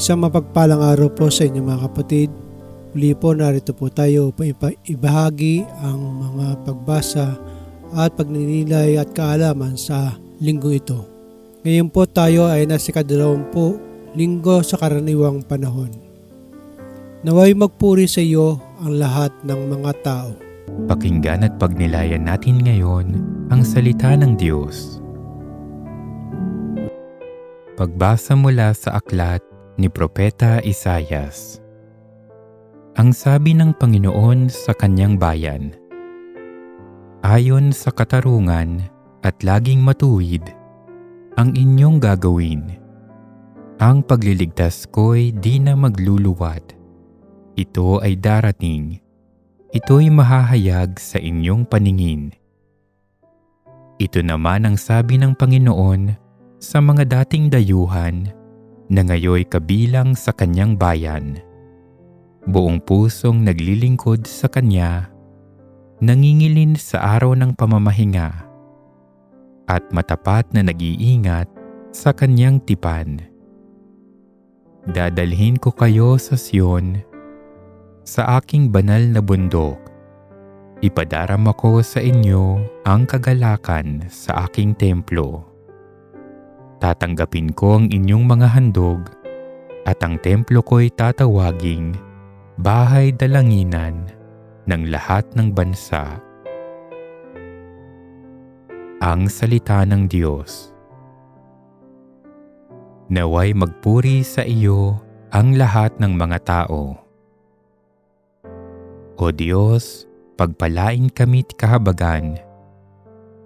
Isang mapagpalang araw po sa inyo mga kapatid. Muli po narito po tayo upang ibahagi ang mga pagbasa at pagninilay at kaalaman sa linggo ito. Ngayon po tayo ay nasa kadalawampu linggo sa karaniwang panahon. Naway magpuri sa iyo ang lahat ng mga tao. Pakinggan at pagnilayan natin ngayon ang salita ng Diyos. Pagbasa mula sa aklat ni Propeta Isayas. Ang sabi ng Panginoon sa kanyang bayan, Ayon sa katarungan at laging matuwid, ang inyong gagawin. Ang pagliligtas ko'y di na magluluwat. Ito ay darating ito'y mahahayag sa inyong paningin. Ito naman ang sabi ng Panginoon sa mga dating dayuhan na ngayoy kabilang sa kanyang bayan. Buong pusong naglilingkod sa kanya, nangingilin sa araw ng pamamahinga, at matapat na nag-iingat sa kanyang tipan. Dadalhin ko kayo sa Sion sa aking banal na bundok. Ipadarama ko sa inyo ang kagalakan sa aking templo. Tatanggapin ko ang inyong mga handog at ang templo ko'y tatawaging bahay dalanginan ng lahat ng bansa. Ang Salita ng Diyos Naway magpuri sa iyo ang lahat ng mga tao. O Diyos, pagpalain kami't kahabagan.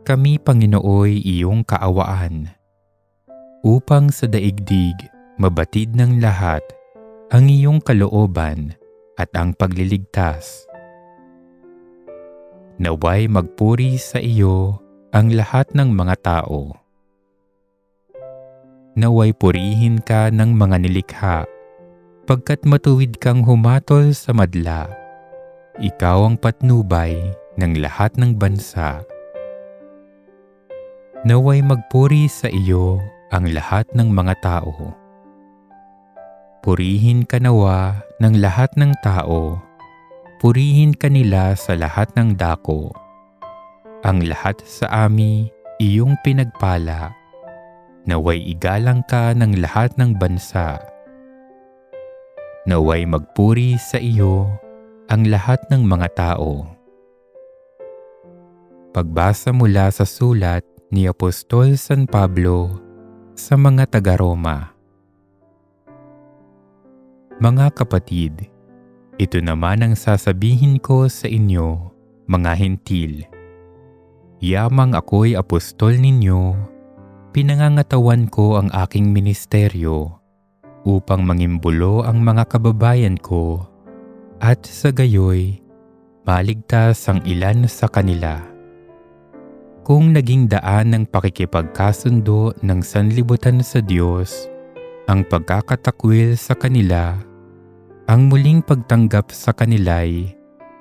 Kami Panginooy iyong kaawaan. Upang sa daigdig mabatid ng lahat ang iyong kalooban at ang pagliligtas. Naway magpuri sa iyo ang lahat ng mga tao. Naway purihin ka ng mga nilikha, pagkat matuwid kang humatol sa madla ikaw ang patnubay ng lahat ng bansa. Naway magpuri sa iyo ang lahat ng mga tao. Purihin ka nawa ng lahat ng tao. Purihin ka nila sa lahat ng dako. Ang lahat sa ami iyong pinagpala. Naway igalang ka ng lahat ng bansa. Naway magpuri sa iyo ang lahat ng mga tao. Pagbasa mula sa sulat ni Apostol San Pablo sa mga taga-Roma. Mga kapatid, ito naman ang sasabihin ko sa inyo, mga hentil. Yamang ako'y apostol ninyo, pinangangatawan ko ang aking ministeryo upang mangimbulo ang mga kababayan ko at sa gayoy, maligtas ang ilan sa kanila. Kung naging daan ng pakikipagkasundo ng sanlibutan sa Diyos, ang pagkakatakwil sa kanila, ang muling pagtanggap sa kanila'y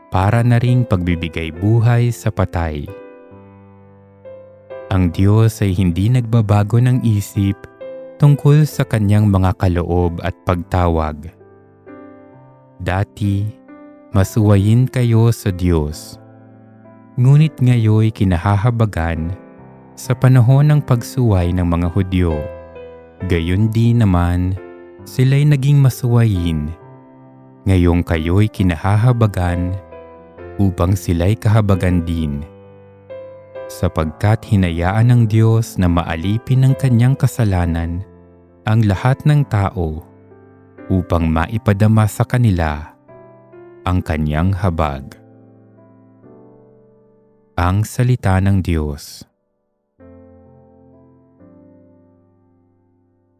para na ring pagbibigay buhay sa patay. Ang Diyos ay hindi nagbabago ng isip tungkol sa kanyang mga kaloob at pagtawag Dati, masuwayin kayo sa Diyos. Ngunit ngayoy kinahahabagan sa panahon ng pagsuway ng mga Hudyo. Gayon din naman, sila'y naging masuwayin. Ngayong kayo'y kinahahabagan upang sila'y kahabagan din. Sapagkat hinayaan ng Diyos na maalipin ng kanyang kasalanan ang lahat ng tao upang maipadama sa kanila ang kanyang habag. Ang Salita ng Diyos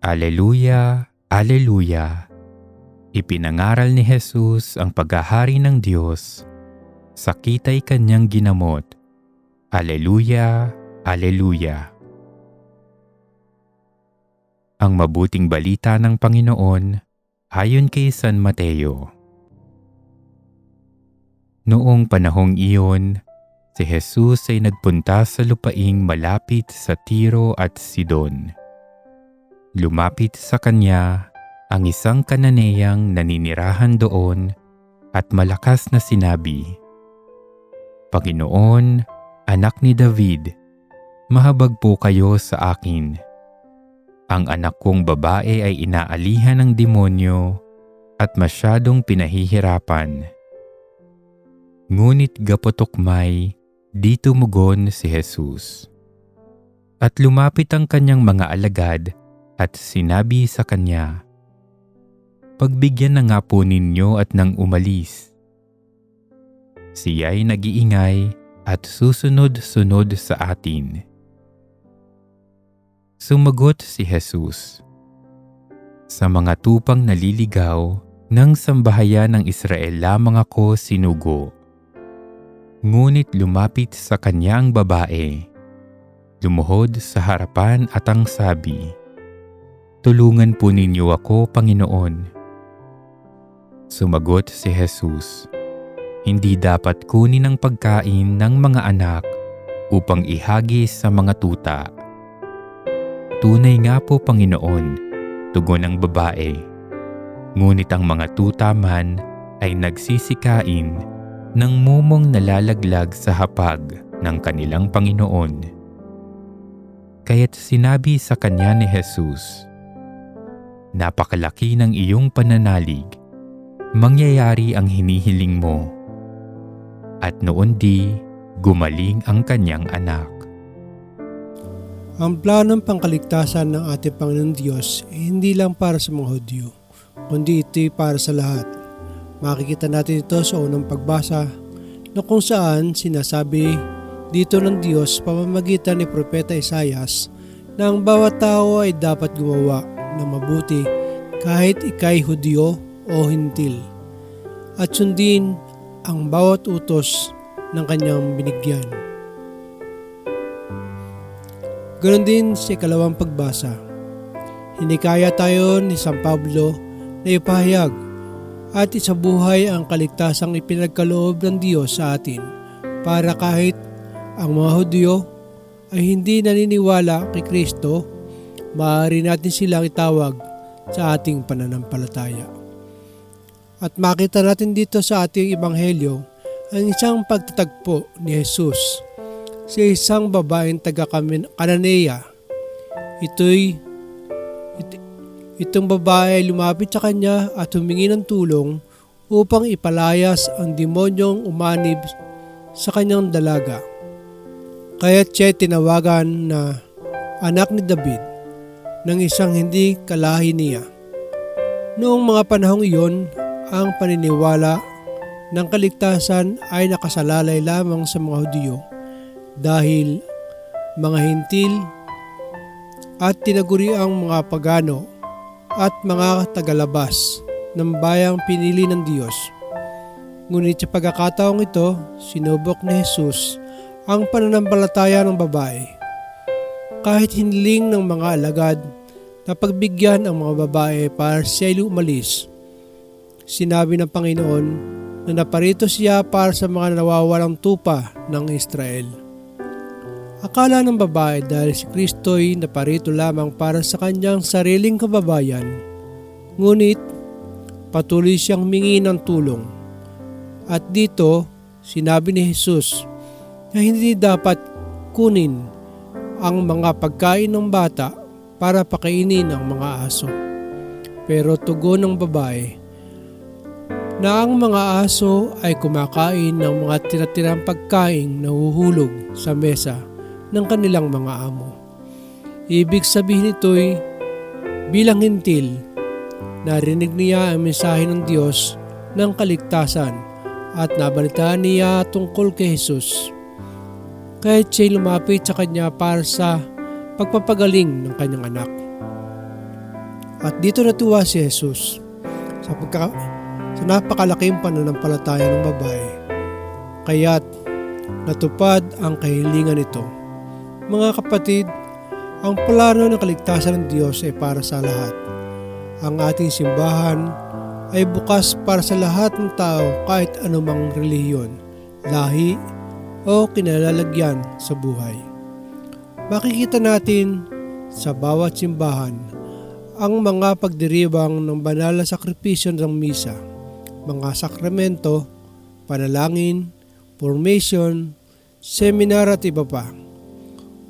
Aleluya, Aleluya! Ipinangaral ni Jesus ang paghahari ng Diyos. Sa kita'y kanyang ginamot. Aleluya, Aleluya! Ang mabuting balita ng Panginoon Ayon kay San Mateo Noong panahong iyon, si Jesus ay nagpunta sa lupaing malapit sa Tiro at Sidon. Lumapit sa kanya ang isang kananeyang naninirahan doon at malakas na sinabi, Panginoon, anak ni David, mahabag po kayo sa akin. Ang anak kong babae ay inaalihan ng demonyo at masyadong pinahihirapan. Ngunit gapotokmay, di tumugon si Jesus. At lumapit ang kanyang mga alagad at sinabi sa kanya, Pagbigyan na nga po ninyo at nang umalis. Siya'y nag-iingay at susunod-sunod sa atin. Sumagot si Jesus. Sa mga tupang naliligaw ng sambahayan ng Israel lamang ako sinugo. Ngunit lumapit sa kanya ang babae. Lumuhod sa harapan at ang sabi, Tulungan po ninyo ako, Panginoon. Sumagot si Jesus, Hindi dapat kunin ang pagkain ng mga anak upang ihagis sa mga tuta. Tunay nga po, Panginoon, tugon ng babae. Ngunit ang mga tuta man ay nagsisikain ng mumong nalalaglag sa hapag ng kanilang Panginoon. Kaya't sinabi sa kanya ni Jesus, Napakalaki ng iyong pananalig, mangyayari ang hinihiling mo. At noon di, gumaling ang kanyang anak. Ang planong pangkaligtasan ng ating Panginoon Diyos ay hindi lang para sa mga Hudyo, kundi ito'y para sa lahat. Makikita natin ito sa unang pagbasa na kung saan sinasabi dito ng Diyos pamamagitan ni Propeta Isayas na ang bawat tao ay dapat gumawa ng mabuti kahit ikay Hudyo o Hintil at sundin ang bawat utos ng kanyang binigyan. Ganon din sa ikalawang pagbasa. Hinikaya tayo ni San Pablo na ipahayag at isabuhay ang kaligtasang ipinagkaloob ng Diyos sa atin para kahit ang mga Hudyo ay hindi naniniwala kay Kristo, maaari natin silang itawag sa ating pananampalataya. At makita natin dito sa ating ebanghelyo ang isang pagtatagpo ni Jesus sa isang babaeng taga Kananea. Ito'y it, itong babae ay lumapit sa kanya at humingi ng tulong upang ipalayas ang demonyong umanib sa kanyang dalaga. Kaya siya tinawagan na anak ni David ng isang hindi kalahi niya. Noong mga panahong iyon, ang paniniwala ng kaligtasan ay nakasalalay lamang sa mga Hudyo dahil mga hintil at tinaguri ang mga pagano at mga tagalabas ng bayang pinili ng Diyos. Ngunit sa pagkakataong ito, sinubok ni Jesus ang pananampalataya ng babae. Kahit hinling ng mga alagad na pagbigyan ang mga babae para siya umalis, sinabi ng Panginoon na naparito siya para sa mga nawawalang tupa ng Israel. Akala ng babae dahil si Kristo'y naparito lamang para sa kanyang sariling kababayan, ngunit patuloy siyang mingi ng tulong. At dito, sinabi ni Jesus na hindi dapat kunin ang mga pagkain ng bata para pakainin ang mga aso. Pero tugon ng babae na ang mga aso ay kumakain ng mga tiratirang pagkain na huhulog sa mesa ng kanilang mga amo. Ibig sabihin nito'y bilang hintil, narinig niya ang mensahe ng Diyos ng kaligtasan at nabalitaan niya tungkol kay Jesus. Kahit siya'y lumapit sa kanya para sa pagpapagaling ng kanyang anak. At dito natuwa si Jesus sa, pagka, sa napakalaking pananampalataya ng babae. Kaya't natupad ang kahilingan nito. Mga kapatid, ang plano ng kaligtasan ng Diyos ay para sa lahat. Ang ating simbahan ay bukas para sa lahat ng tao kahit anumang relihiyon, lahi o kinalalagyan sa buhay. Makikita natin sa bawat simbahan ang mga pagdiriwang ng banal na sakripisyo ng misa, mga sakramento, panalangin, formation, seminar at iba pa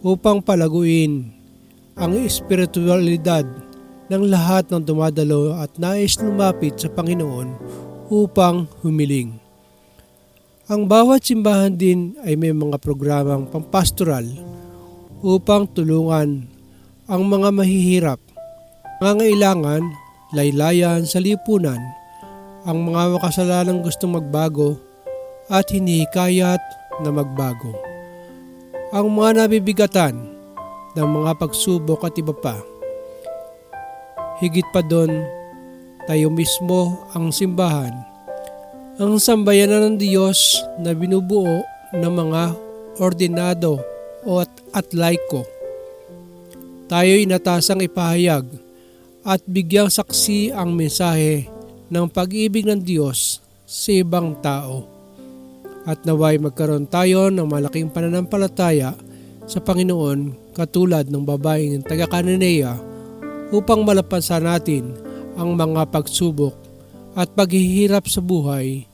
upang palaguin ang espiritualidad ng lahat ng dumadalo at nais lumapit sa Panginoon upang humiling. Ang bawat simbahan din ay may mga programang pampastoral upang tulungan ang mga mahihirap, ngangailangan, laylayan sa lipunan, ang mga makasalanang gustong magbago at hinihikayat na magbago. Ang mga nabibigatan ng mga pagsubok at iba pa. Higit pa doon, tayo mismo ang simbahan, ang sambayanan ng Diyos na binubuo ng mga ordinado o at, at laiko. Tayo inatasang ipahayag at bigyang saksi ang mensahe ng pag-ibig ng Diyos sa ibang tao. At naway magkaroon tayo ng malaking pananampalataya sa Panginoon katulad ng babaeng taga Cananea upang malampasan natin ang mga pagsubok at paghihirap sa buhay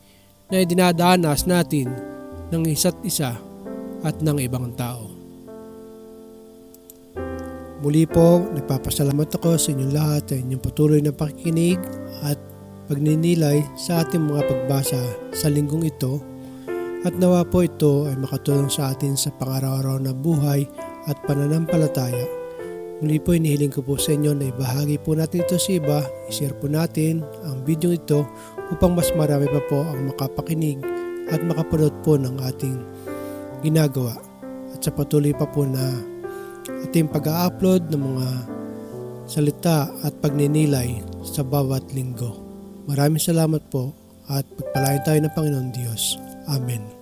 na dinadanas natin ng isa't isa at ng ibang tao. Muli po, nagpapasalamat ako sa inyong lahat sa inyong patuloy na pakikinig at pagninilay sa ating mga pagbasa sa linggong ito at nawa po ito ay makatulong sa atin sa pangaraw-araw na buhay at pananampalataya. Muli po inihiling ko po sa inyo na ibahagi po natin ito sa iba, ishare po natin ang video ito upang mas marami pa po ang makapakinig at makapanood po ng ating ginagawa. At sa patuloy pa po na ating pag-upload ng mga salita at pagninilay sa bawat linggo. Maraming salamat po at pagpalain tayo ng Panginoon Diyos. Amén.